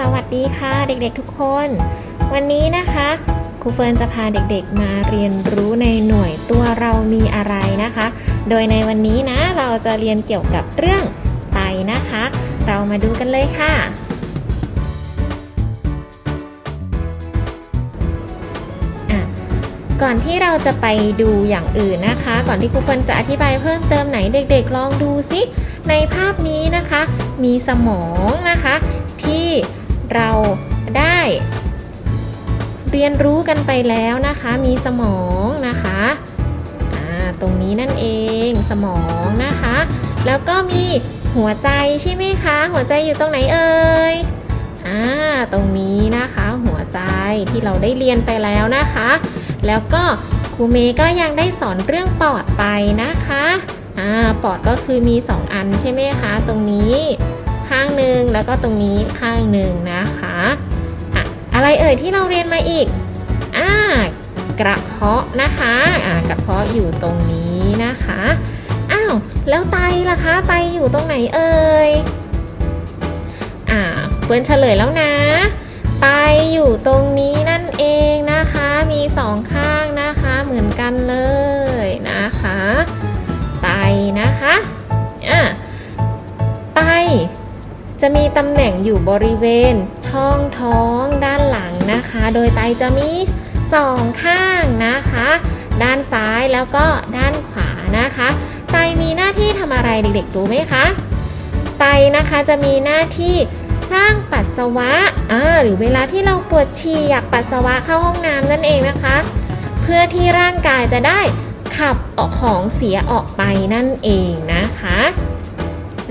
สวัสดีค่ะเด็กๆทุกคน วันนี้นะคะครูเฟิร์นจะพาเด็กๆมาเรียนรู้ในหน่วยตัวเรามีอะไรนะคะ โดยในวันนี้นะเราจะเรียนเกี่ยวกับเรื่องไตนะคะ เรามาดูกันเลยค่ะอะก่อนที่เราจะไปดูอย่างอื่นนะคะ ก่อนที่ครูเฟิร์นจะอธิบายเพิ่มเติมไหนเด็ก ๆ ลองดูซิในภาพนี้นะคะ มีสมองนะคะ เราได้เรียนรู้กันไปแล้วนะคะ มีสมองนะคะตรงนี้นั่นเองสมองนะคะ แล้วก็มีหัวใจใช่ไหมคะ หัวใจอยู่ตรงไหนเอ่ยอ่าตรงนี้นะคะ หัวใจที่เราได้เรียนไปแล้วนะคะ แล้วก็ครูเมย์ก็ยังได้สอนเรื่องปอดไปนะคะอ่าปอดก็คือมี 2 อันใช่ไหมคะ ตรงนี้ แล้วก็ตรงนี้ข้างหนึ่งนะคะอะอะไรเอ่ยที่เราเรียนมาอีกอ่ากระเพาะนะคะอ่ากระเพาะอยู่ตรงนี้นะคะอ้าวแล้วไตล่ะคะไตอยู่ตรงไหนเอ่ยอ่าเฟิร์นเฉลยแล้วนะไตอยู่ตรงนี้นั่นเองนะคะ มีสอง จะมีตำแหน่งอยู่บริเวณช่องท้องด้านหลังนะคะ โดยไตจะมีสองข้างนะคะ ด้านซ้ายแล้วก็ด้านขวานะคะ ไตมีหน้าที่ทำอะไรเด็กๆรู้ไหมคะ ไตนะคะจะมีหน้าที่สร้างปัสสาวะอ่าหรือเวลาที่เราปวดฉี่อยากปัสสาวะเข้าห้องน้ำนั่นเองนะคะ เพื่อที่ร่างกายจะได้ขับออกของเสียออกไปนั่นเองนะคะ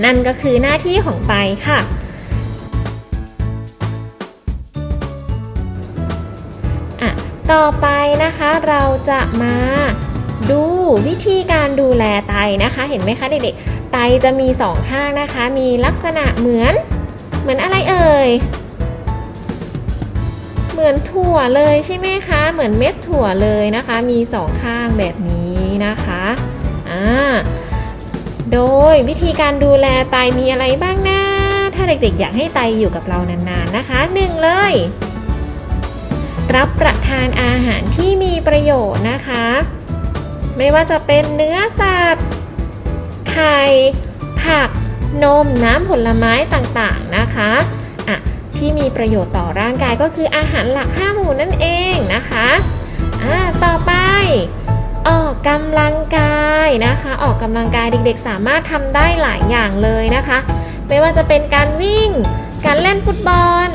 นั่นก็คือหน้าที่ของไตค่ะอะ ต่อไปนะคะเราจะมาดูวิธีการดูแลไตนะคะ เห็นไหมคะเด็กๆ ไตจะมีสองข้างนะคะ มีลักษณะเหมือน เหมือนอะไรเอ่ย เหมือนถั่วเลยใช่ไหมคะ เหมือนเม็ดถั่วเลยนะคะ มีสองข้างแบบนี้นะคะ อ่า โดยวิธีการดูแลไตมีอะไรบ้างนะ ถ้าเด็กๆ อยากให้ไตอยู่กับเรานานๆนะคะหนึ่งเลย รับประทานอาหารที่มีประโยชน์นะคะ ไม่ว่าจะเป็นเนื้อสัตว์ไข่ผักนมน้ำผลไม้ต่างๆนะคะอะที่มีประโยชน์ต่อร่างกายก็คืออาหารหลักห้าหมู่นั่นเองนะคะอ่าต่อไป ออกกำลังกาย นะคะ ออกกำลังกายเด็กๆ สามารถทำได้หลายอย่างเลยนะคะ ไม่ว่าจะเป็นการวิ่ง การเล่นฟุตบอล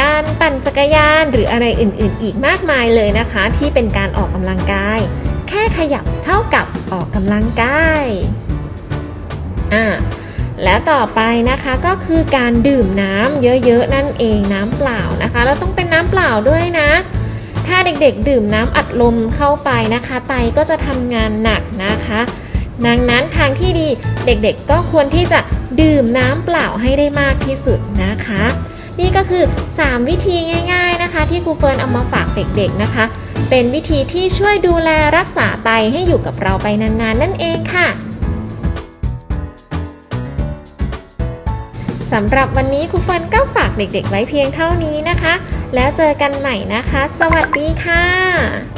การปั่นจักรยานหรืออะไรอื่นๆ อีกมากมายเลยนะคะ ที่เป็นการออกกำลังกาย แค่ขยับเท่ากับออกกำลังกายอ่าแล้วต่อไปนะคะก็คือการดื่มน้ำเยอะๆนั่นเองน้ำเปล่านะคะแล้วต้องเป็นน้ำเปล่าด้วยนะ ถ้าเด็กๆ ดื่มน้ำอัดลมเข้าไปนะคะ ไตก็จะทำงานหนักนะคะ ดังนั้นทางที่ดีเด็กๆ ก็ควรที่จะดื่มน้ำเปล่าให้ได้มากที่สุดนะคะ นี่ก็คือ 3 วิธีง่ายๆนะคะ ที่ครูเฟิร์นเอามาฝากเด็กๆนะคะ เป็นวิธีที่ช่วยดูแลรักษาไตให้อยู่กับเราไปนานๆ นั่นเองค่ะ สำหรับวันนี้ครูเฟิร์นก็ฝากเด็กๆ ไว้เพียงเท่านี้นะคะ แล้วเจอกันใหม่นะคะ สวัสดีค่ะ